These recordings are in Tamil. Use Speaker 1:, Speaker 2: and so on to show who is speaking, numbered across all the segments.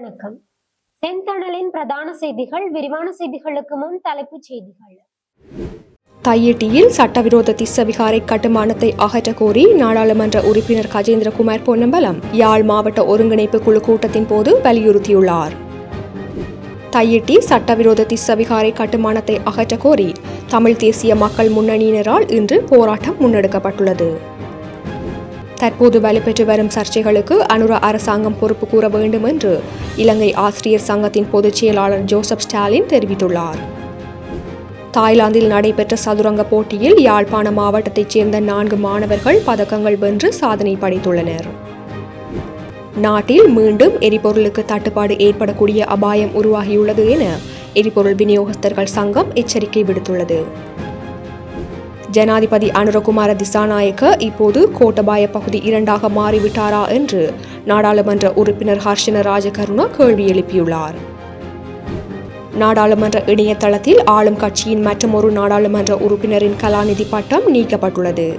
Speaker 1: வணக்கம். செந்தணலின் பிரதான செய்திகள் விரிவான செய்திகளுக்கு முன் தலைப்புச் செய்திகள்.
Speaker 2: தையிட்டியில் சட்டவிரோத திஸ்ஸவிகாரை கட்டுமானத்தை அகற்றக் கோரி நாடாளுமன்ற உறுப்பினர் கஜேந்திரகுமார் பொன்னம்பலம் யாழ் மாவட்ட ஒருங்கிணைப்பு குழு கூட்டத்தின் போது வலியுறுத்தியுள்ளார். தையிட்டி சட்டவிரோத திஸ்ஸவிகாரை கட்டுமானத்தை அகற்றக் கோரி தமிழ் தேசிய மக்கள் முன்னணியினரால் இன்று போராட்டம் முன்னெடுக்கப்பட்டுள்ளது. தற்போது வலுப்பெற்று வரும் சர்ச்சைகளுக்கு அனுர அரசாங்கம் பொறுப்பு கூற வேண்டும் என்று இலங்கை ஆசிரியர் சங்கத்தின் பொதுச் செயலாளர் ஜோசப் ஸ்டாலின் தெரிவித்துள்ளார். தாய்லாந்தில் நடைபெற்ற சதுரங்க போட்டியில் யாழ்ப்பாண மாவட்டத்தைச் சேர்ந்த நான்கு மாணவர்கள் பதக்கங்கள் வென்று சாதனை படைத்துள்ளனர். நாட்டில் மீண்டும் எரிபொருளுக்கு தட்டுப்பாடு ஏற்படக்கூடிய அபாயம் உருவாகியுள்ளது என எரிபொருள் விநியோகஸ்தர்கள் சங்கம் எச்சரிக்கை விடுத்துள்ளது. ஜனாதிபதி அனுரகுமார திசாநாயக்க இப்போது கோட்டபாய பகுதி இரண்டாக மாறிவிட்டாரா என்று நாடாளுமன்ற உறுப்பினர் ஹர்ஷன ராஜகருணா கேள்வி எழுப்பியுள்ளார். நாடாளுமன்ற இணையதளத்தில் ஆளும் கட்சியின் மற்றொரு நாடாளுமன்ற உறுப்பினரின் கலாநிதி பட்டம் நீக்கப்பட்டுள்ளது.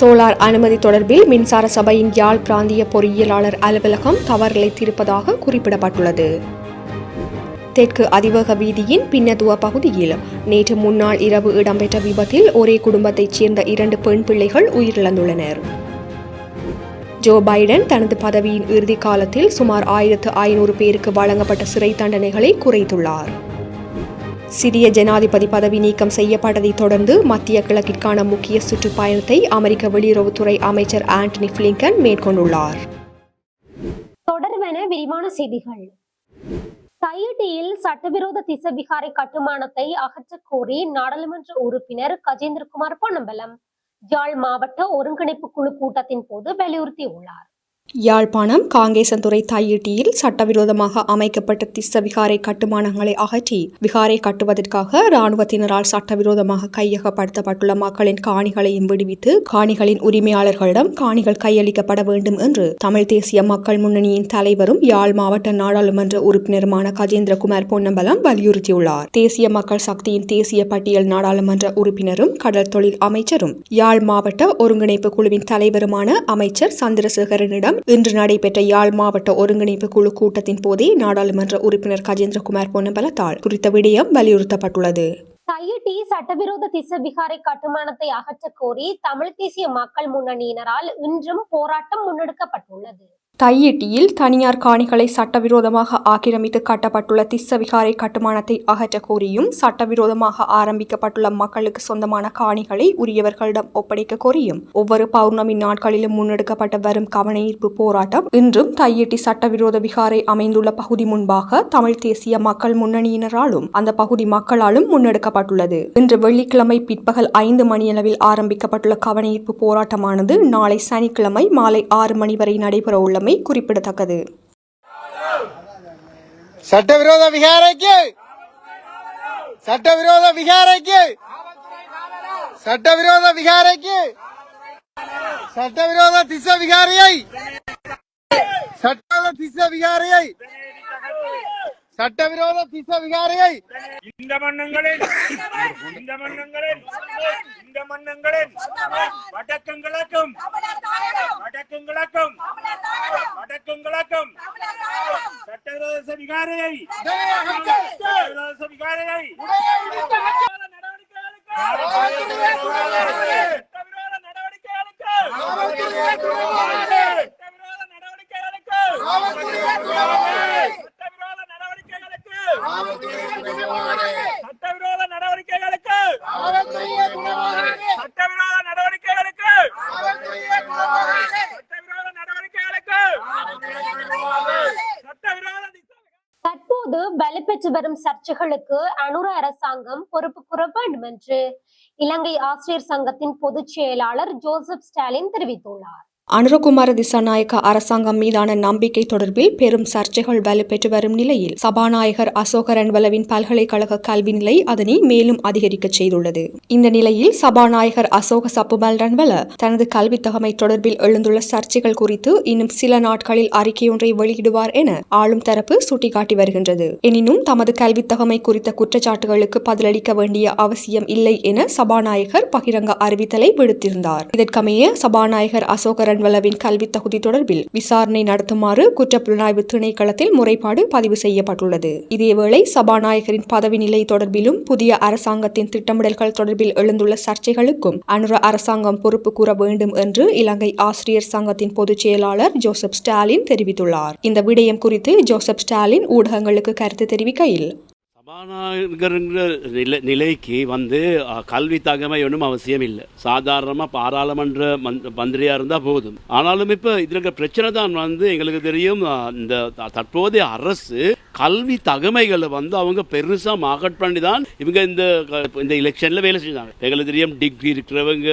Speaker 2: சோலார் அனுமதி தொடர்பில் மின்சார சபையின் யாழ் பிராந்திய பொறியியலாளர் அலுவலகம் தவறிழைத்திருப்பதாக குறிப்பிடப்பட்டுள்ளது. தெற்கு அதிவேக வீதியின் பின்னதுவ பகுதியில் நேற்று முன்னாள் இரவு இடம்பெற்ற விபத்தில் ஒரே குடும்பத்தைச் சேர்ந்த இரண்டு பெண் பிள்ளைகள் உயிரிழந்துள்ளனர். ஜோ பைடன் தனது பதவியின் இறுதி காலத்தில் சுமார் ஆயிரத்து ஐநூறு பேருக்கு வழங்கப்பட்ட சிறை தண்டனைகளை குறைத்துள்ளார். சிரிய ஜனாதிபதி பதவி நீக்கம் செய்யப்பட்டதைத் தொடர்ந்து மத்திய கிழக்கிற்கான முக்கிய சுற்றுப்பயணத்தை அமெரிக்க வெளியுறவுத்துறை அமைச்சர் ஆண்டனி பிளிங்கன் மேற்கொண்டுள்ளார்.
Speaker 1: தொடர்வென விரிவான செய்திகள். தையிட்டியில் சட்டவிரோத திசவிகாரை கட்டுமானத்தை அகற்றக் கோரி நாடாளுமன்ற உறுப்பினர் கஜேந்திரகுமார் பொன்னம்பலம். யாழ் மாவட்ட ஒருங்கிணைப்பு குழு கூட்டத்தின் போது வலியுறுத்தியுள்ளார்.
Speaker 2: யாழ்ப்பாணம் காங்கேசன்துறை தாயீட்டியில் சட்டவிரோதமாக அமைக்கப்பட்ட திஸ்ஸவிகாரை கட்டுமானங்களை அகற்றி விகாரை கட்டுவதற்காக இராணுவத்தினரால் சட்டவிரோதமாக கையகப்படுத்தப்பட்டுள்ள மக்களின் காணிகளையும் விடுவித்து காணிகளின் உரிமையாளர்களிடம் காணிகள் கையளிக்கப்பட வேண்டும் என்று தமிழ் தேசிய மக்கள் முன்னணியின் தலைவரும் யாழ் மாவட்ட நாடாளுமன்ற உறுப்பினருமான கஜேந்திரகுமார் பொன்னம்பலம் வலியுறுத்தியுள்ளார். தேசிய மக்கள் சக்தியின் தேசிய பட்டியல் நாடாளுமன்ற உறுப்பினரும் கடல் தொழில் அமைச்சரும் யாழ் மாவட்ட ஒருங்கிணைப்பு குழுவின் தலைவருமான அமைச்சர் சந்திரசேகரனிடம் இன்று நடைபெற்ற யாழ் மாவட்ட ஒருங்கிணைப்பு குழு கூட்டத்தின் போதே நாடாளுமன்ற உறுப்பினர் கஜேந்திரகுமார் பொன்னம்பலத்தால் குறித்த விடயம் வலியுறுத்தப்பட்டுள்ளது.
Speaker 1: தையிட்டி சட்டவிரோத திசவிகாரை கட்டுமானத்தை அகற்றக் கோரி தமிழ் தேசிய மக்கள் முன்னணியினரால் இன்றும் போராட்டம் முன்னெடுக்கப்பட்டுள்ளது.
Speaker 2: தையிட்டியில் தனியார் காணிகளை சட்டவிரோதமாக ஆக்கிரமித்து கட்டப்பட்டுள்ள திஸ்ஸவிகாரை கட்டுமானத்தை அகற்ற கோரியும் சட்டவிரோதமாக ஆரம்பிக்கப்பட்டுள்ள மக்களுக்கு சொந்தமான காணிகளை உரியவர்களிடம் ஒப்படைக்க கோரியும். ஒவ்வொரு பௌர்ணமி நாட்களிலும் முன்னெடுக்கப்பட்ட வரும் கவனஈர்ப்பு போராட்டம் இன்றும் தையிட்டி சட்டவிரோத விகாரை அமைந்துள்ள பகுதி முன்பாக தமிழ் தேசிய மக்கள் முன்னணியினராலும் அந்த பகுதி மக்களாலும் முன்னெடுக்கப்பட்டுள்ளது. இன்று வெள்ளிக்கிழமை பிற்பகல் ஐந்து மணியளவில் ஆரம்பிக்கப்பட்டுள்ள கவனஈர்ப்பு போராட்டமானது நாளை சனிக்கிழமை மாலை ஆறு மணி வரை நடைபெறவுள்ள உள்ளமை குறிப்பிடத்தக்கது.
Speaker 3: சட்டவிரோத விகாரைக்கு! சட்டவிரோத விகாரைக்கு! சட்டவிரோத விகாரைக்கு! சட்டவிரோத திச விகாரியை! சட்டவிரோத திச விகாரியை! சட்டவிரோத திச விகாரியை
Speaker 4: இந்த மன்னங்களில் இந்த மன்னங்களில் இந்த மன்னங்களில் வடக்கும் கிழக்கும் வடக்கும் கிழக்கும் வடக்கும் கிழக்கும் சட்டவிரோத விகாரையை சட்டவிரோத விகாரையை சட்டவிரோத நடவடிக்கைகளுக்கு சட்டவிரோத நடவடிக்கைகளுக்கு சட்டவிரோத நடவடிக்கைகளுக்கு சட்டவிரோத நடவடிக்கைகளுக்கு சட்டவிரோத
Speaker 1: தற்போது வலுப்பெற்று வரும் சர்ச்சைகளுக்கு அனுர அரசாங்கம் பொறுப்பு கூற வேண்டும் என்று இலங்கை ஆசிரியர் சங்கத்தின் பொதுச் செயலாளர் ஜோசப் ஸ்டாலின் தெரிவித்துள்ளார்.
Speaker 2: அனுரகுமார திசாநாயக்க அரசாங்கம் மீதான நம்பிக்கை தொடர்பில் பெரும் சர்ச்சைகள் வலுப்பெற்று வரும் நிலையில் சபாநாயகர் அசோக ரன்வலவின் பல்கலைக்கழக கல்வி நிலை அதனை மேலும் அதிகரிக்க செய்துள்ளது. இந்த நிலையில் சபாநாயகர் அசோக சப்புமல் ரன்வல தனது கல்வி தகமை தொடர்பில் எழுந்துள்ள சர்ச்சைகள் குறித்து இன்னும் சில நாட்களில் அறிக்கையொன்றை வெளியிடுவார் என ஆளும் தரப்பு சுட்டிக்காட்டி வருகின்றது. எனினும் தமது கல்வி தகமை குறித்த குற்றச்சாட்டுகளுக்கு பதிலளிக்க வேண்டிய அவசியம் இல்லை என சபாநாயகர் பகிரங்க அறிவித்தலை விடுத்திருந்தார். இதற்கமைய சபாநாயகர் அசோக பன்வலவின் கல்வி தகுதி தொடர்பில் விசாரணை நடத்துமாறு குற்றப்புலனாய்வு திணைக்களத்தில் முறைப்பாடு பதிவு செய்யப்பட்டுள்ளது. இதேவேளை சபாநாயகரின் பதவி நிலை தொடர்பிலும் புதிய அரசாங்கத்தின் திட்டமிடல்கள் தொடர்பில் எழுந்துள்ள சர்ச்சைகளுக்கும் அனுர அரசாங்கம் பொறுப்பு கூற வேண்டும் என்று இலங்கை ஆசிரியர் சங்கத்தின் பொதுச் செயலாளர் ஜோசப் ஸ்டாலின் தெரிவித்துள்ளார். இந்த விடயம் குறித்து ஜோசப் ஸ்டாலின் ஊடகங்களுக்கு கருத்து தெரிவிக்கையில்
Speaker 5: சபாநாயகருங்கிற நிலை நிலைக்கு வந்து கல்வி தகமை ஒன்றும் அவசியம் இல்லை சாதாரணமாக பாராளுமன்ற மந்த் மந்திரியாக இருந்தால் போதும். ஆனாலும் இப்போ இதில் இருக்கிற பிரச்சனை தான் வந்து எங்களுக்கு தெரியும். இந்த தற்போதைய அரசு கல்வி தகமைகளை வந்து அவங்க பெருசாக மார்க்கெட் பண்ணி தான் இவங்க இந்த க- இந்த எலெக்ஷனில் வேலை செஞ்சாங்க. எங்களுக்கு தெரியும் டிகிரி இருக்கிறவங்க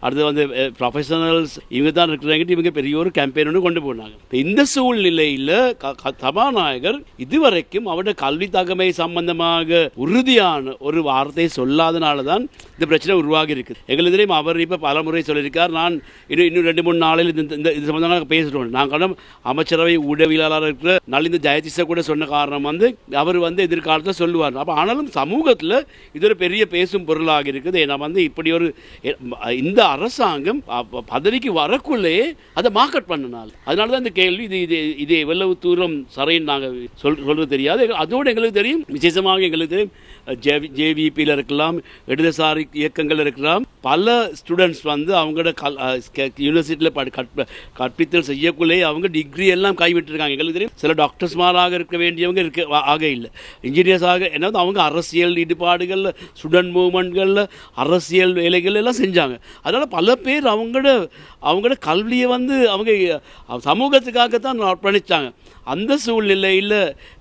Speaker 5: அடுத்து வந்து ப்ரொஃபஷனல்ஸ் இவங்க தான் இருக்கிறாங்க இவங்க பெரிய ஒரு கேம்பெயின் ஒன்று கொண்டு போனாங்க. இந்த சூழ்நிலையில் க- க- சபாநாயகர் இதுவரைக்கும் அவருடைய கல்வி தகமை சம்பந்தமாக உறுதியான ஒரு வார்த்தை சொல்லாதனால தான் இந்த பிரச்சனை உருவாகி இருக்குது எங்களுக்கு தெரியும் அவர் இப்போ பல முறை சொல்லியிருக்கார் நான் இன்னும் இன்னும் ரெண்டு மூணு நாளில் இந்த இந்த இது சம்பந்தமாக பேசுகிறோம் நான் அமைச்சரவை ஊடகவியலாளர் இருக்கிற நலிந்த ஜெயதிஷா கூட சொன்ன காரணம் வந்து அவர் வந்து எதிர்காலத்தில் சொல்லுவார். அப்போ ஆனாலும் சமூகத்தில் இது ஒரு பெரிய பேசும் பொருளாக இருக்குது. ஏன்னா வந்து இப்படி ஒரு இந்த அரசாங்கம் பதவிக்கு வரக்குள்ளேயே அதை மார்க்கெட் பண்ணினால் அதனால தான் இந்த கேள்வி இது இது இது எவ்வளவு தூரம் சரைன்னு நாங்கள் சொல் சொல்கிறது தெரியாது. அதோடு எங்களுக்கு தெரியும் விசேஷமாக எங்களுக்கு தெரியும் ஜேவிபியில் இருக்கலாம் இடதுசாரி இயக்கங்கள் இருக்கலாம். பல ஸ்டூடெண்ட்ஸ் வந்து அவங்களோட கல் யூனிவர்சிட்டியில் படி கற்ப கற்பித்தல் செய்யக்குள்ளே அவங்க டிகிரி எல்லாம் கைவிட்டிருக்காங்க. எங்களுக்கு தெரியும் சில டாக்டர்ஸ்மாராக இருக்க வேண்டியவங்க இருக்க ஆக இல்லை. இன்ஜினியர்ஸ் ஆக என்ன அவங்க அரசியல் ஈடுபாடுகளில் ஸ்டூடெண்ட் மூவ்மெண்ட்களில் அரசியல் வேலைகள் எல்லாம் செஞ்சாங்க. அதனால் பல பேர் அவங்களோட அவங்களோட கல்வியை வந்து அவங்க சமூகத்துக்காகத்தான் அர்ப்பணித்தாங்க அந்த சூழ்நிலையில்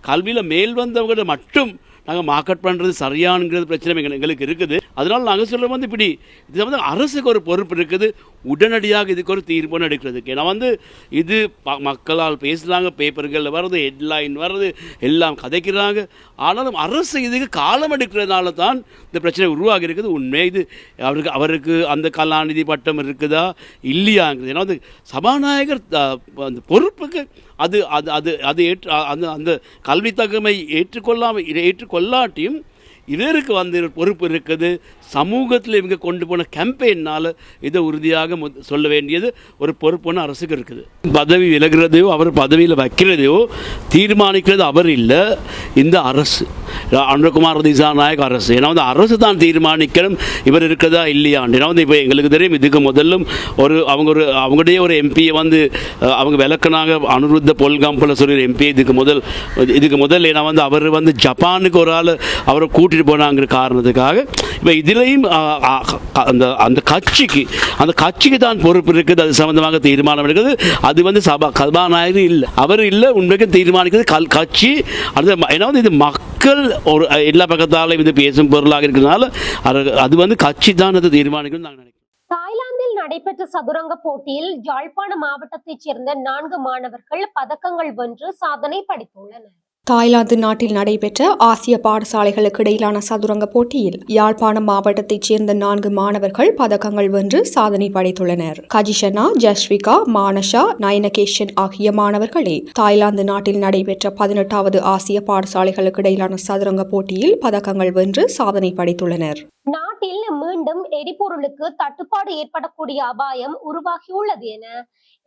Speaker 5: கல்வியில் மேல் வந்தவங்க மட்டும் நாங்கள் மார்க்கெட் பண்ணுறது சரியானுங்கிறது பிரச்சனை எங்களுக்கு இருக்குது. அதனால் நாங்கள் சொல்ல வந்து இப்படி இது வந்து அரசுக்கு ஒரு பொறுப்பு இருக்குது. உடனடியாக இதுக்கு ஒரு தீர்மானம் எடுக்கிறதுக்கு. ஏன்னா வந்து இது ப- மக்களால் பேசுகிறாங்க பேப்பர்களில் வர்றது ஹெட்லைன் வர்றது எல்லாம் கதைக்கிறாங்க. ஆனாலும் அரசு இதுக்கு காலம் எடுக்கிறதுனால தான் இந்த பிரச்சனை உருவாகி இருக்குது. உண்மை இது? அவருக்கு அவருக்கு அந்த கலாநிதி பட்டம் இருக்குதா? இல்லையாங்கிறது. ஏன்னா வந்து சபாநாயகர் அந்த பொறுப்புக்கு அது அது அது அது ஏற்று அந்த அந்த கல்வி தகுமை ஏற்றுக்கொள்ளாமல் இதை ஏற்றுக்கொள்ளாட்டியும் இவருக்கு வந்து பொறுப்பு இருக்குது. சமூகத்தில் இவங்க கொண்டு போன கேம்பெயின்னால் இதை உறுதியாக சொல்ல வேண்டியது ஒரு பொறுப்பான அரசுக்கு இருக்குது. பதவி விலகிறதையோ அவர் பதவியில் வைக்கிறதையோ தீர்மானிக்கிறது அவர் இல்லை இந்த அரசு. அனுகுமார் திசாநாயக் அரசு. ஏன்னா வந்து அரசு தான் தீர்மானிக்கணும். இவர் இருக்கிறதா இல்லையான்னு ஏன்னா வந்து இப்போ எங்களுக்கு தெரியும் இதுக்கு முதல்லும் ஒரு அவங்க ஒரு அவங்களுடைய ஒரு எம்பியை வந்து அவங்க விளக்குனாங்க அனுருத்த பொல்காம்பல சொல்லி ஒரு எம்பி இதுக்கு முதல் இதுக்கு முதல். ஏன்னா வந்து அவர் வந்து ஜப்பானுக்கு ஒரு ஆள் அவரை கூட்டி கூட்டிட்டு போனாங்கிற காரணத்துக்காக இப்போ இதிலையும் அந்த அந்த கட்சிக்கு அந்த கட்சிக்கு தான் பொறுப்பு இருக்குது அது சம்பந்தமாக தீர்மானம் எடுக்குது. அது வந்து சபா சபாநாயகர் இல்லை. அவர் இல்லை உண்மைக்கு தீர்மானிக்கிறது கல் கட்சி. அடுத்த ஏன்னா வந்து இது மக்கள் ஒரு எல்லா பக்கத்தாலும் இது பேசும் பொருளாக இருக்கிறதுனால அது- வந்து கட்சி தான் அது தீர்மானிக்கணும்னு நாங்கள் நினைக்கிறோம்.
Speaker 1: தாய்லாந்தில் நடைபெற்ற சதுரங்க போட்டியில் யாழ்ப்பாண மாவட்டத்தைச் சேர்ந்த நான்கு மாணவர்கள் பதக்கங்கள் வென்று சாதனை படைத்துள்ளனர்.
Speaker 2: தாய்லாந்து நாட்டில் நடைபெற்ற ஆசிய பாடசாலைகளுக்கு இடையிலான சதுரங்க போட்டியில் யாழ்ப்பாணம் மாவட்டத்தைச் சேர்ந்த நான்கு மாணவர்கள் பதக்கங்கள் வென்று சாதனை படைத்துள்ளனர். கஜிஷனா ஜஸ்விகா மானஷா நயனகேஷன் ஆகிய மாணவர்களே தாய்லாந்து நாட்டில் நடைபெற்ற பதினெட்டாவது ஆசிய பாடசாலைகளுக்கு இடையிலான சதுரங்க போட்டியில் பதக்கங்கள் வென்று சாதனை படைத்துள்ளனர்.
Speaker 1: நாட்டில் மீண்டும் எரிபொருளுக்கு தட்டுப்பாடு ஏற்படக்கூடிய அபாயம் உருவாகியுள்ளது என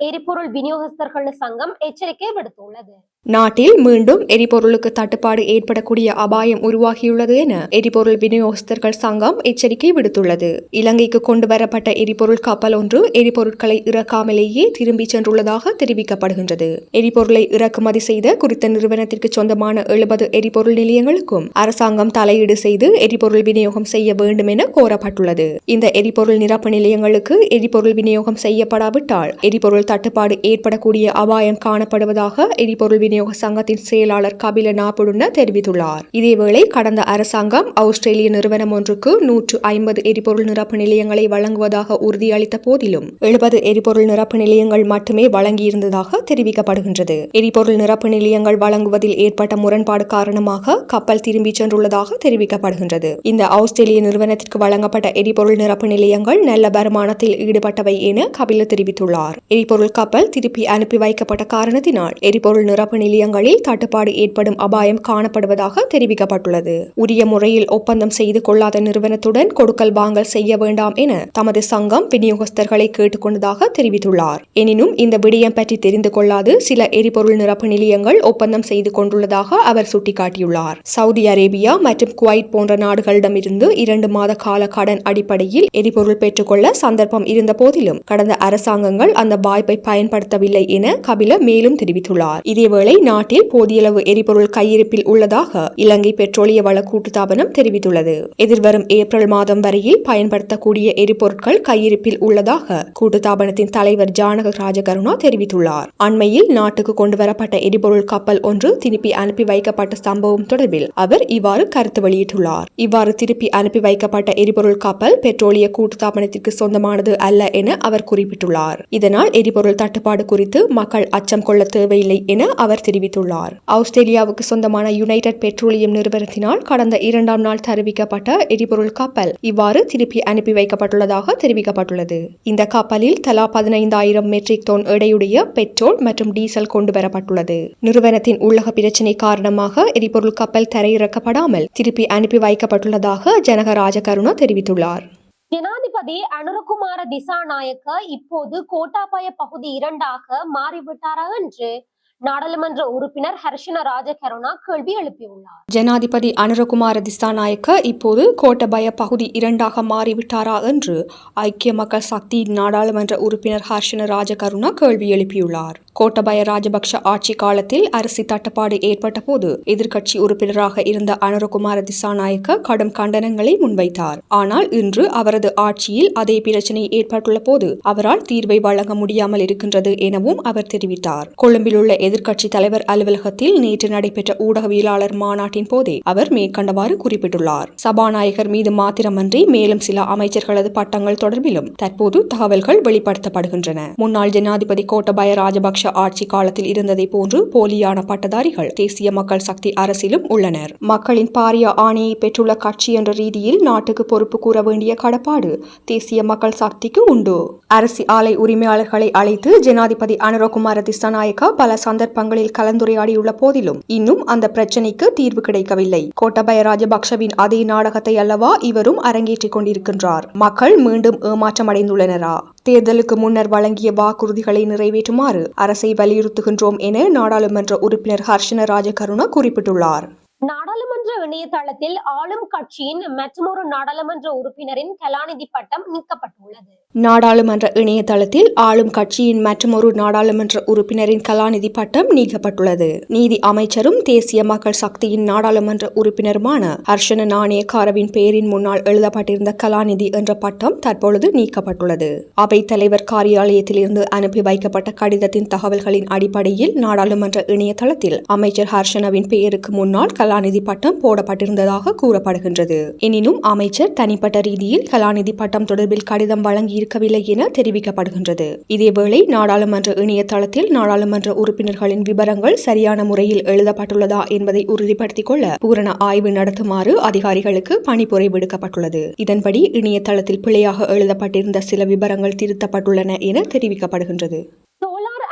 Speaker 1: எரிபொருள் விநியோகஸ்தர்கள் சங்கம் எச்சரிக்கை விடுத்துள்ளது.
Speaker 2: நாட்டில் மீண்டும் எரிபொருளுக்கு தட்டுப்பாடு ஏற்படக்கூடிய அபாயம் உருவாகியுள்ளது என எரிபொருள் விநியோகஸ்தர்கள் சங்கம் எச்சரிக்கை விடுத்துள்ளது. இலங்கைக்கு கொண்டு வரப்பட்ட எரிபொருள் கப்பல் ஒன்று எரிபொருட்களை இறக்காமலேயே திரும்பிச் சென்றுள்ளதாக தெரிவிக்கப்படுகின்றது. எரிபொருளை இறக்குமதி செய்த குறித்த நிறுவனத்திற்கு சொந்தமான எழுபது எரிபொருள் நிலையங்களுக்கும் அரசாங்கம் தலையீடு செய்து எரிபொருள் விநியோகம் செய்ய வேண்டும் என கோரப்பட்டுள்ளது. இந்த எரிபொருள் நிரப்பு நிலையங்களுக்கு எரிபொருள் விநியோகம் செய்யப்படாவிட்டால் எரிபொருள் தட்டுப்பாடு ஏற்படக்கூடிய அபாயம் காணப்படுவதாக எரிபொருள் விநியோக சங்கத்தின் செயலாளர் கபில நாபுடுன தெரிவித்துள்ளார். இதேவேளை கடந்த அரசாங்கம் ஆஸ்திரேலிய நிறுவனம் ஒன்றுக்கு நூற்று ஐம்பது எரிபொருள் நிரப்பு நிலையங்களை வழங்குவதாக உறுதியளித்த போதிலும் எழுபது எரிபொருள் நிரப்பு நிலையங்கள் மட்டுமே வழங்கியிருந்ததாக தெரிவிக்கப்படுகின்றது. எரிபொருள் நிரப்பு நிலையங்கள் வழங்குவதில் ஏற்பட்ட முரண்பாடு காரணமாக கப்பல் திரும்பிச் சென்றுள்ளதாக தெரிவிக்கப்படுகின்றது. இந்த ஆஸ்திரேலிய நிறுவனத்திற்கு வழங்கப்பட்ட எரிபொருள் நிரப்பு நிலையங்கள் நல்ல வருமானத்தில் ஈடுபட்டவை என கபில தெரிவித்துள்ளார். எரிபொருள் கப்பல் திருப்பி அனுப்பி வைக்கப்பட்ட காரணத்தினால் எரிபொருள் நிரப்பு நிலையங்களில் தட்டுப்பாடு ஏற்படும் அபாயம் காணப்படுவதாக தெரிவிக்கப்பட்டுள்ளது. உரிய முறையில் ஒப்பந்தம் செய்து கொள்ளாத நிறுவனத்துடன் கொடுக்கல் வாங்கல் செய்ய வேண்டாம் என தமது சங்கம் விநியோகஸ்தர்களை கேட்டுக்கொண்டதாக தெரிவித்துள்ளார். எனினும் இந்த விடயம் பற்றி தெரிந்து கொள்ளாது சில எரிபொருள் நிரப்பு நிலையங்கள் ஒப்பந்தம் செய்து கொண்டுள்ளதாக அவர் சுட்டிக்காட்டியுள்ளார். சவுதி அரேபியா மற்றும் குவைட் போன்ற நாடுகளிடமிருந்து இரண்டு மாத கால கடன் அடிப்படையில் எரிபொருள் பெற்றுக்கொள்ள சந்தர்ப்பம் இருந்த போதிலும் கடந்த அரசாங்கங்கள் அந்த வாய்ப்பை பயன்படுத்தவில்லை என கபில மேலும் தெரிவித்துள்ளார். இதேவேளை நாட்டில் போதியளவு எரிபொருள் கையிருப்பில் உள்ளதாக இலங்கை பெட்ரோலிய வள கூட்டுத்தாபனம் தெரிவித்துள்ளது. எதிர்வரும் ஏப்ரல் மாதம் வரையில் பயன்படுத்தக்கூடிய எரிபொருட்கள் கையிருப்பில் உள்ளதாக கூட்டுத்தாபனத்தின் தலைவர் ஜானக ராஜகருணா தெரிவித்துள்ளார். அண்மையில் நாட்டுக்கு கொண்டுவரப்பட்ட எரிபொருள் கப்பல் ஒன்று திருப்பி அனுப்பி வைக்கப்பட்ட சம்பவம் தொடர்பில் அவர் இவ்வாறு கருத்து வெளியிட்டுள்ளார். இவ்வாறு திருப்பி அனுப்பி வைக்கப்பட்ட எரிபொருள் கப்பல் பெட்ரோலிய கூட்டுத்தாபனத்திற்கு சொந்தமானது அல்ல என அவர் குறிப்பிட்டுள்ளார். இதனால் எரிபொருள் தட்டுப்பாடு குறித்து மக்கள் அச்சம் கொள்ள தேவையில்லை என அவர் தெரிவித்துள்ளார். ஆஸ்திரேலியாவுக்கு சொந்தமான யுனைடெட் பெட்ரோலியம் நிறுவனத்தினால் கடந்த இரண்டாம் நாள் தெரிவிக்கப்பட்ட எரிபொருள் கப்பல் இவ்வாறு திருப்பி அனுப்பி வைக்கப்பட்டுள்ளதாக தெரிவிக்கப்பட்டுள்ளது. இந்த கப்பலில் தலா பதினைந்தாயிரம் மெட்ரிக் டன் எடையுடைய பெட்ரோல் மற்றும் டீசல் கொண்டு வரப்பட்டுள்ளது நிறுவனத்தின் உள்ளக பிரச்சினை காரணமாக எரிபொருள் கப்பல் தரையிறக்கப்படாமல் திருப்பி அனுப்பி வைக்கப்பட்டுள்ளதாக ஜனக ராஜகருணா தெரிவித்துள்ளார்.
Speaker 1: ஜனாதிபதி அனுரகுமார திசாநாயக்க இப்போது கோட்டாபாய பகுதி இரண்டாக மாறிவிட்டாரா என்று நாடாளுமன்ற உறுப்பினர் ஹர்ஷன ராஜகருணா கேள்வி எழுப்பியுள்ளார்.
Speaker 2: ஜனாதிபதி அனுரகுமார திசாநாயக்க இப்போது கோட்டபய பகுதி இரண்டாக மாறிவிட்டாரா என்று ஐக்கிய மக்கள் சக்தி நாடாளுமன்ற உறுப்பினர் ஹர்ஷன ராஜகருணா கேள்வி எழுப்பியுள்ளார். கோட்டபய ராஜபக்ஷ ஆட்சி காலத்தில் அரசி தட்டுப்பாடு ஏற்பட்ட போது எதிர்க்கட்சி உறுப்பினராக இருந்த அனுரகுமார திசாநாயக்க கடும் கண்டனங்களை முன்வைத்தார். ஆனால் இன்று அவரது ஆட்சியில் அதே பிரச்சனை ஏற்பட்டுள்ள போது அவரால் தீர்வை வழங்க முடியாமல் இருக்கின்றது எனவும் அவர் தெரிவித்தார். கொழும்பில் உள்ள எதிர்க்கட்சி தலைவர் அலுவலகத்தில் நேற்று நடைபெற்ற ஊடகவியலாளர் மாநாட்டின் போதே அவர் மேற்கண்டவாறு குறிப்பிட்டுள்ளார். சபாநாயகர் மீது மாத்திரமன்றி மேலும் சில அமைச்சர்களது பட்டங்கள் தொடர்பிலும் தற்போது தகவல்கள் வெளிப்படுத்தப்படுகின்றன. முன்னாள் ஜனாதிபதி கோட்டபய ராஜபக்ஷ ஆட்சி காலத்தில் இருந்ததை போன்று போலியான பட்டதாரிகள் தேசிய மக்கள் சக்தி அரசிலும் உள்ளனர். மக்களின் பாரிய ஆணையை பெற்றுள்ள கட்சி என்ற ரீதியில் நாட்டுக்கு பொறுப்பு கூற வேண்டிய கடப்பாடு தேசிய மக்கள் சக்திக்கு உண்டு. அரசு ஆலை உரிமையாளர்களை அழைத்து ஜனாதிபதி அனுரகுமார திசாநாயக்கா பல சந்த சந்தர்ப்பங்களில் கலந்துரையாடியுள்ள போதிலும் இன்னும் அந்த பிரச்சினைக்கு தீர்வு கிடைக்கவில்லை. கோட்டபய ராஜபக்ஷவின் அதே நாடகத்தை அல்லவா இவரும் அரங்கேற்றிக் கொண்டிருக்கின்றார். மக்கள் மீண்டும் ஏமாற்றமடைந்துள்ளனரா தேர்தலுக்கு முன்னர் வழங்கிய வாக்குறுதிகளை நிறைவேற்றுமாறு அரசை வலியுறுத்துகின்றோம் என நாடாளுமன்ற உறுப்பினர் ஹர்ஷன ராஜகருணா குறிப்பிட்டுள்ளார்.
Speaker 1: நாடாளுமன்ற இணையதளத்தில் ஆளும் கட்சியின் மற்றொரு நாடாளுமன்ற உறுப்பினரின் கலாநிதி பட்டம் நீக்கப்பட்டுள்ளது.
Speaker 2: நாடாளுமன்ற இணையதளத்தில் ஆளும் கட்சியின் மற்றொரு நாடாளுமன்ற உறுப்பினரின் கலாநிதி பட்டம் நீக்கப்பட்டுள்ளது. நீதி அமைச்சரும் தேசிய மக்கள் சக்தியின் நாடாளுமன்ற உறுப்பினருமான ஹர்ஷன நாணயக்காரவின் பெயரின் முன்னால் எழுதப்பட்டிருந்த கலாநிதி என்ற பட்டம் தற்பொழுது நீக்கப்பட்டுள்ளது. அவைத் தலைவர் காரியாலயத்திலிருந்து அனுப்பி வைக்கப்பட்ட கடிதத்தின் தகவல்களின் அடிப்படையில் நாடாளுமன்ற இணையதளத்தில் அமைச்சர் ஹர்ஷனவின் பெயருக்கு முன்னால் கலாநிதி பட்டம் போடப்பட்டிருந்ததாக கூறப்படுகின்றது. எனினும் அமைச்சர் தனிப்பட்ட ரீதியில் கலாநிதி பட்டம் தொடர்பில் கடிதம் இருக்கவில்லை என தெரிவிக்கப்படுகின்றது. இதேவேளை நாடாளுமன்ற இணையதளத்தில் நாடாளுமன்ற உறுப்பினர்களின் விவரங்கள் சரியான முறையில் எழுதப்பட்டுள்ளதா என்பதை உறுதிப்படுத்திக் கொள்ள பூரண ஆய்வு நடத்துமாறு அதிகாரிகளுக்கு பணிப்புரை விடுக்கப்பட்டுள்ளது. இதன்படி இணையதளத்தில் பிழையாக எழுதப்பட்டிருந்த சில விவரங்கள் திருத்தப்பட்டுள்ளன என தெரிவிக்கப்படுகின்றது.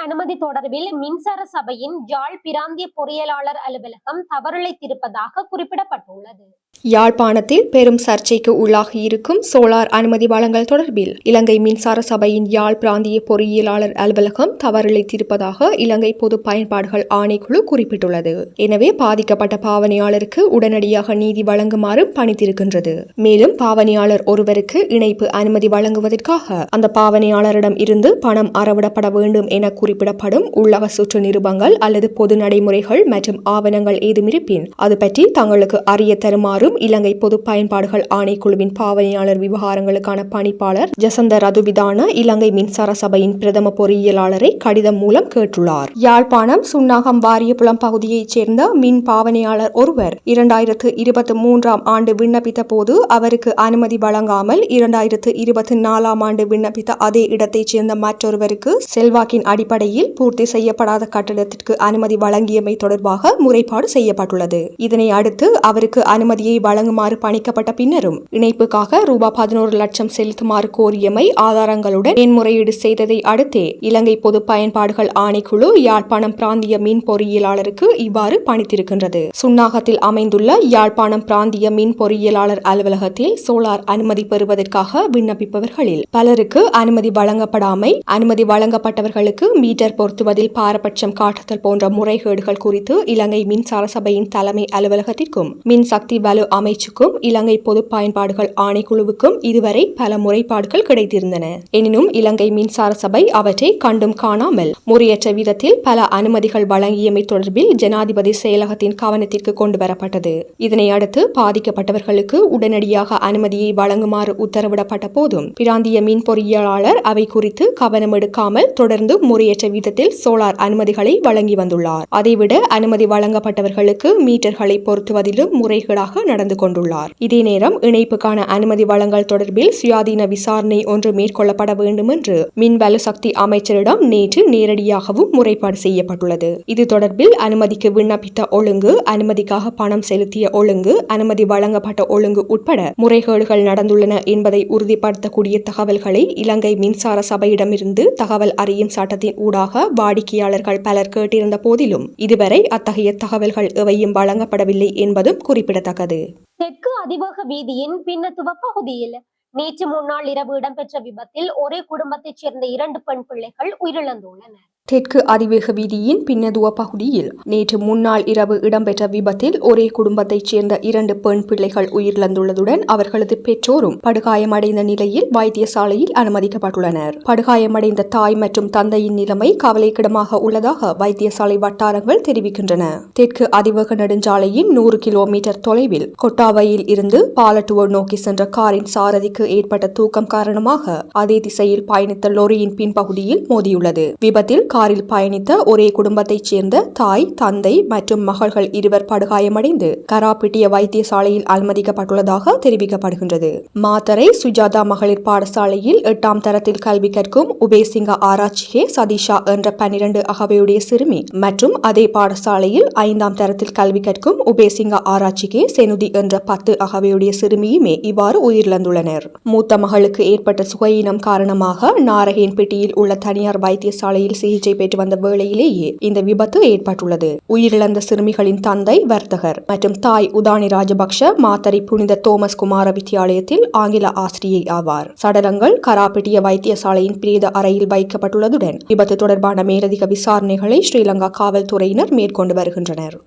Speaker 1: அனுமதி தொடர்பில் மின்சார சபையின் யாழ் பிராந்திய பொறியியலாளர் அலுவலகம் தவறிழைத்திருப்பதாக குறிப்பிடப்பட்டுள்ளது.
Speaker 2: யாழ்ப்பாணத்தில் பெரும் சர்ச்சைக்கு உள்ளாகியிருக்கும் சோலார் அனுமதி வழங்கல் தொடர்பில் இலங்கை மின்சார சபையின் யாழ் பிராந்திய பொறியியலாளர் அலுவலகம் தவறிழைத்திருப்பதாக இலங்கை பொது பயன்பாடுகள் ஆணைக்குழு குறிப்பிட்டுள்ளது. எனவே பாதிக்கப்பட்ட பாவனையாளருக்கு உடனடியாக நீதி வழங்குமாறு பணித்திருக்கின்றது. மேலும் பாவனையாளர் ஒருவருக்கு இணைப்பு அனுமதி வழங்குவதற்காக அந்த பாவனையாளரிடம் இருந்து பணம் அறவிடப்பட வேண்டும் என குறிப்பிடப்படும் உள்ளக சுற்று நிருபங்கள் அல்லது பொது நடைமுறைகள் மற்றும் ஆவணங்கள் ஏதுமிருப்பின். அது பற்றி தங்களுக்கு அறிய தருமாறும் இலங்கை பொது பயன்பாடுகள் ஆணைக்குழுவின் பாவனையாளர் விவகாரங்களுக்கான பணிப்பாளர் ஜசந்த ரதுவிதான இலங்கை மின்சார சபையின் பிரதம பொறியியலாளரை கடிதம் மூலம் கேட்டுள்ளார். யாழ்ப்பாணம் சுன்னாகம் வாரியபுலம் பகுதியைச் சேர்ந்த மின் பாவனையாளர் ஒருவர் இரண்டாயிரத்து இருபத்தி மூன்றாம் ஆண்டு விண்ணப்பித்த போது அவருக்கு அனுமதி வழங்காமல் இரண்டாயிரத்து இருபத்தி நாலாம் ஆண்டு விண்ணப்பித்த அதே இடத்தைச் சேர்ந்த மற்றொருவருக்கு செல்வாக்கின் அடிப்படை அடிப்படையில் பூர்த்தி செய்யப்படாத கட்டடத்திற்கு அனுமதி வழங்கியமை தொடர்பாக முறைப்பாடு செய்யப்பட்டுள்ளது. இதனை அடுத்து அவருக்கு அனுமதியை வழங்குமாறு பணிக்கப்பட்ட பின்னரும் இணைப்புக்காக ரூபாய் பதினோரு லட்சம் செலுத்துமாறு கோரியமை ஆதாரங்களுடன் மேன்முறையீடு செய்ததை அடுத்தே இலங்கை பொது பயன்பாடுகள் ஆணைக்குழு யாழ்ப்பாணம் பிராந்திய மின் பொறியியலாளருக்கு இவ்வாறு பணித்திருக்கின்றது. சுன்னாகத்தில் அமைந்துள்ள யாழ்ப்பாணம் பிராந்திய மின் பொறியியலாளர் அலுவலகத்தில் சோலார் அனுமதி பெறுவதற்காக விண்ணப்பிப்பவர்களில் பலருக்கு அனுமதி வழங்கப்படாமை அனுமதி வழங்கப்பட்டவர்களுக்கு மீட்டர் பொருத்துவதில் பாரபட்சம் காட்டுதல் போன்ற முறைகேடுகள் குறித்து இலங்கை மின்சார சபையின் தலைமை அலுவலகத்திற்கும் மின் சக்தி வலு அமைச்சுக்கும் இலங்கை பொது பயன்பாடுகள் ஆணைக்குழுவுக்கும் இதுவரை பல முறைப்பாடுகள் கிடைத்திருந்தன. எனினும் இலங்கை மின்சார சபை அவற்றை கண்டும் காணாமல் முறையற்ற விதத்தில் பல அனுமதிகள் வழங்கியமை தொடர்பில் ஜனாதிபதி செயலகத்தின் கவனத்திற்கு கொண்டு வரப்பட்டது இதனை அடுத்து பாதிக்கப்பட்டவர்களுக்கு உடனடியாக அனுமதியை வழங்குமாறு உத்தரவிடப்பட்ட போதும் பிராந்திய மின் பொறியியலாளர் அவை குறித்து கவனம் எடுக்காமல் தொடர்ந்து முறையற்ற விதத்தில் சோலார் அனுமதிகளை வழங்கி வந்துள்ளார். அதைவிட அனுமதி வழங்கப்பட்டவர்களுக்கு மீட்டர்களை பொருத்துவதிலும் முறைகேடாக நடந்து கொண்டுள்ளார். இதே நேரம் இணைப்புக்கான அனுமதி வழங்கல் தொடர்பில் சுயாதீன விசாரணை ஒன்று மேற்கொள்ளப்பட வேண்டும் என்று மின்வலு சக்தி அமைச்சரிடம் நேற்று நேரடியாகவும் முறைப்பாடு செய்யப்பட்டுள்ளது. இது தொடர்பில் அனுமதிக்கு விண்ணப்பித்த ஒழுங்கு அனுமதிக்காக பணம் செலுத்திய ஒழுங்கு அனுமதி வழங்கப்பட்ட ஒழுங்கு உட்பட முறைகேடுகள் நடந்துள்ளன என்பதை உறுதிப்படுத்தக்கூடிய தகவல்களை இலங்கை மின்சார சபையிடமிருந்து தகவல் அறியும் சட்டத்தின் ஊடாக வாடிக்கையாளர்கள் பலர் கேட்டிருந்த போதிலும் இதுவரை அத்தகைய தகவல்கள் எவையும் வழங்கப்படவில்லை என்பதும் குறிப்பிடத்தக்கது.
Speaker 1: தெற்கு அதிவேக வீதியின் பின்னத்துவ பகுதியில் நேற்று முன்னாள் இரவு இடம்பெற்ற விபத்தில் ஒரே குடும்பத்தைச் சேர்ந்த இரண்டு பெண் பிள்ளைகள் உயிரிழந்துள்ளனர்.
Speaker 2: தெற்கு அதிவேக வீதியின் பின்னதுவ பகுதியில் நேற்று முன்னாள் இரவு இடம்பெற்ற விபத்தில் ஒரே குடும்பத்தைச் சேர்ந்த இரண்டு பெண் பிள்ளைகள் உயிரிழந்துள்ளதுடன் அவர்களது பெற்றோரும் படுகாயமடைந்த நிலையில் வைத்தியசாலையில் அனுமதிக்கப்பட்டுள்ளனர். படுகாயமடைந்த தாய் மற்றும் தந்தையின் நிலைமை கவலைக்கிடமாக உள்ளதாக வைத்தியசாலை வட்டாரங்கள் தெரிவிக்கின்றன. தெற்கு அதிவேக நெடுஞ்சாலையின் நூறு கிலோமீட்டர் தொலைவில் கொட்டாவையில் இருந்து பாலட்டுவர் நோக்கி சென்ற காரின் சாரதிக்கு ஏற்பட்ட தூக்கம் காரணமாக அதே திசையில் பயணித்த லொரியின் பின்பகுதியில் மோதியுள்ளது. விபத்தில் காரில் பயணித்த ஒரே குடும்பத்தைச் சேர்ந்த தாய் தந்தை மற்றும் மகள்கள் இருவர் படுகாயமடைந்து கராப்பிட்டிய வைத்தியசாலையில் அனுமதிக்கப்பட்டுள்ளதாக தெரிவிக்கப்படுகின்றது. மாத்தரை சுஜாதா மகளிர் பாடசாலையில் எட்டாம் தரத்தில் கல்வி கற்கும் உபேசிங்க ஆராய்ச்சிகே சதீஷா என்ற பன்னிரண்டு அகவையுடைய சிறுமி மற்றும் அதே பாடசாலையில் ஐந்தாம் தரத்தில் கல்வி கற்கும் உபேசிங்க ஆராய்ச்சிகே செனுதி என்ற பத்து அகவையுடைய சிறுமியுமே இவ்வாறு உயிரிழந்துள்ளனர். மூத்த மகளுக்கு ஏற்பட்ட சுகையினம் காரணமாக நாரகேன்பேட்டையில் உள்ள தனியார் வைத்தியசாலையில் சிகிச்சை சிகிச்சை பெற்று வந்த வேளையிலேயே இந்த விபத்து ஏற்பட்டுள்ளது. உயிரிழந்த சிறுமிகளின் தந்தை வர்த்தகர் மற்றும் தாய் உதானி ராஜபக்ஷ மாத்தரை புனித தோமஸ் குமார வித்தியாலயத்தில் ஆங்கில ஆசிரியை ஆவார். சடலங்கள் கராப்பிட்டிய வைத்தியசாலையின் பிரேத அறையில் வைக்கப்பட்டுள்ளதுடன் விபத்து தொடர்பான மேலதிக விசாரணைகளை ஸ்ரீலங்கா காவல்துறையினர் மேற்கொண்டு வருகின்றனர்.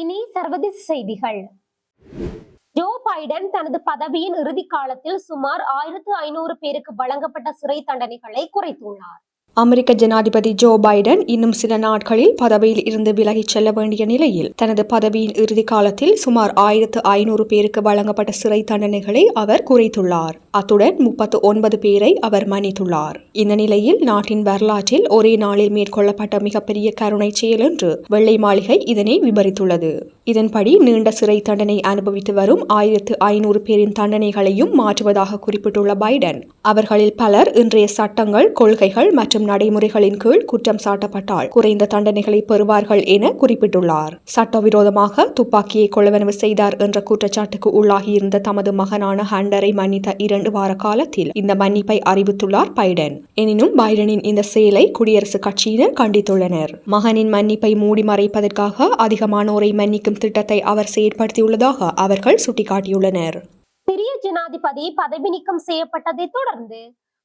Speaker 1: இனி சர்வதேச செய்திகள். ஜோ பைடன் தனது பதவியின் இறுதி காலத்தில் சுமார் ஆயிரத்து ஐநூறு பேருக்கு வழங்கப்பட்ட சிறை தண்டனைகளை குறைத்துள்ளார்.
Speaker 2: அமெரிக்க ஜனாதிபதி ஜோ பைடன் இன்னும் சில நாட்களில் பதவியில் இருந்து விலகிச் செல்ல வேண்டிய நிலையில் தனது பதவியின் இறுதி காலத்தில் சுமார் ஆயிரத்து ஐநூறு பேருக்கு வழங்கப்பட்ட சிறை தண்டனைகளை அவர் குறைத்துள்ளார். அத்துடன் முப்பத்து ஒன்பது பேரை அவர் மன்னித்துள்ளார். இந்த நிலையில் நாட்டின் வரலாற்றில் ஒரே நாளில் மேற்கொள்ளப்பட்ட மிகப்பெரிய கருணை செயல் என்று வெள்ளை மாளிகை இதனை விபரித்துள்ளது. இதன்படி நீண்ட சிறை தண்டனை அனுபவித்து வரும் ஆயிரத்து ஐநூறு பேரின் தண்டனைகளையும் மாற்றுவதாக குறிப்பிட்டுள்ள பைடன் அவர்களில் பலர் இன்றைய சட்டங்கள் கொள்கைகள் மற்றும் நடைமுறைகளின் கீழ் குற்றம் சாட்டப்பட்டால் குறைந்த தண்டனைகளை பெறுவார்கள் என குறிப்பிட்டுள்ளார். சட்டவிரோதமாக துப்பாக்கியை கொள்வனவு செய்தார் என்ற குற்றச்சாட்டுக்கு உள்ளாகியிருந்த தமது மகனான ஹண்டரை மன்னித்த இரண்டு வார காலத்தில் இந்த மன்னிப்பை அறிவித்துள்ளார் பைடன். எனினும் பைடனின் இந்த செயலை குடியரசுக் கட்சியினர் கண்டித்துள்ளனர். மகனின் மன்னிப்பை மூடி மறைப்பதற்காக அதிகமானோரை மன்னிக்கும் திட்டத்தை அவர் செயற்படுத்தியுள்ளதாக அவர்கள் சுட்டிக்காட்டியுள்ளனர்.
Speaker 1: பெரிய ஜனாதிபதி பதவி நீக்கம் செய்யப்பட்டதை தொடர்ந்து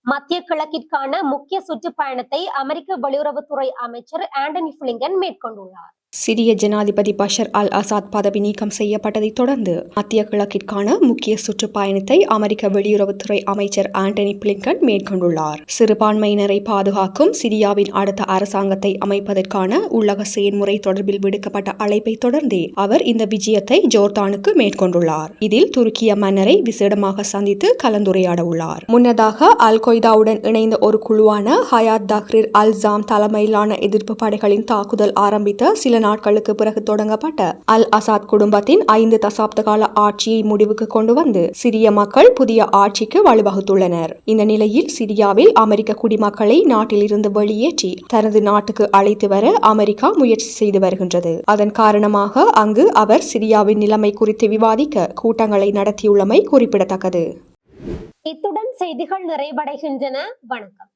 Speaker 1: மத்திய கிழக்கிற்கான முக்கிய சுற்றுப்பயணத்தை அமெரிக்க வெளியுறவுத்துறை அமைச்சர் ஆண்டனி பிளிங்கன் மேற்கொண்டுள்ளார்.
Speaker 2: சிரிய ஜனாதிபதி பஷர் அல் அசாத் பதவி நீக்கம் செய்யப்பட்டதைத் தொடர்ந்து மத்திய கிழக்கிற்கான முக்கிய சுற்றுப்பயணத்தை அமெரிக்க வெளியுறவுத்துறை அமைச்சர் ஆண்டனி பிளிங்கன் மேற்கொண்டுள்ளார். சிறுபான்மையினரை பாதுகாக்கும் சிரியாவின் அடுத்த அரசாங்கத்தை அமைப்பதற்கான உள்ளக செயல்முறை தொடர்பில் விடுக்கப்பட்ட அழைப்பை தொடர்ந்தே அவர் இந்த விஜயத்தை ஜோர்தானுக்கு மேற்கொண்டுள்ளார். இதில் துருக்கிய மன்னரை விசேடமாக சந்தித்து கலந்துரையாட உள்ளார் முன்னதாக அல் கொய்தாவுடன் இணைந்த ஒரு குழுவான ஹயாத் தஹ்ரிர் அல் ஜாம் தலைமையிலான எதிர்ப்பு படைகளின் தாக்குதல் ஆரம்பித்த சில நாட்களுக்கு பிறகு தொடங்கப்பட்ட அல் அசாத் குடும்பத்தின் ஐந்து தசாப்த கால ஆட்சியை முடிவுக்கு கொண்டு வந்து சிரிய மக்கள் புதிய ஆட்சிக்கு வழிவகுத்துள்ளனர். இந்த நிலையில் சிரியாவில் அமெரிக்க குடிமக்களை நாட்டிலிருந்து வெளியேற்றி தனது நாட்டுக்கு அழைத்து வர அமெரிக்கா முயற்சி செய்து வருகின்றது. அதன் காரணமாக அங்கு அவர் சிரியாவின் நிலைமை குறித்து விவாதிக்க கூட்டங்களை நடத்தியுள்ளமை குறிப்பிடத்தக்கது.
Speaker 1: இத்துடன் செய்திகள் நிறைவடைகின்றன. வணக்கம்.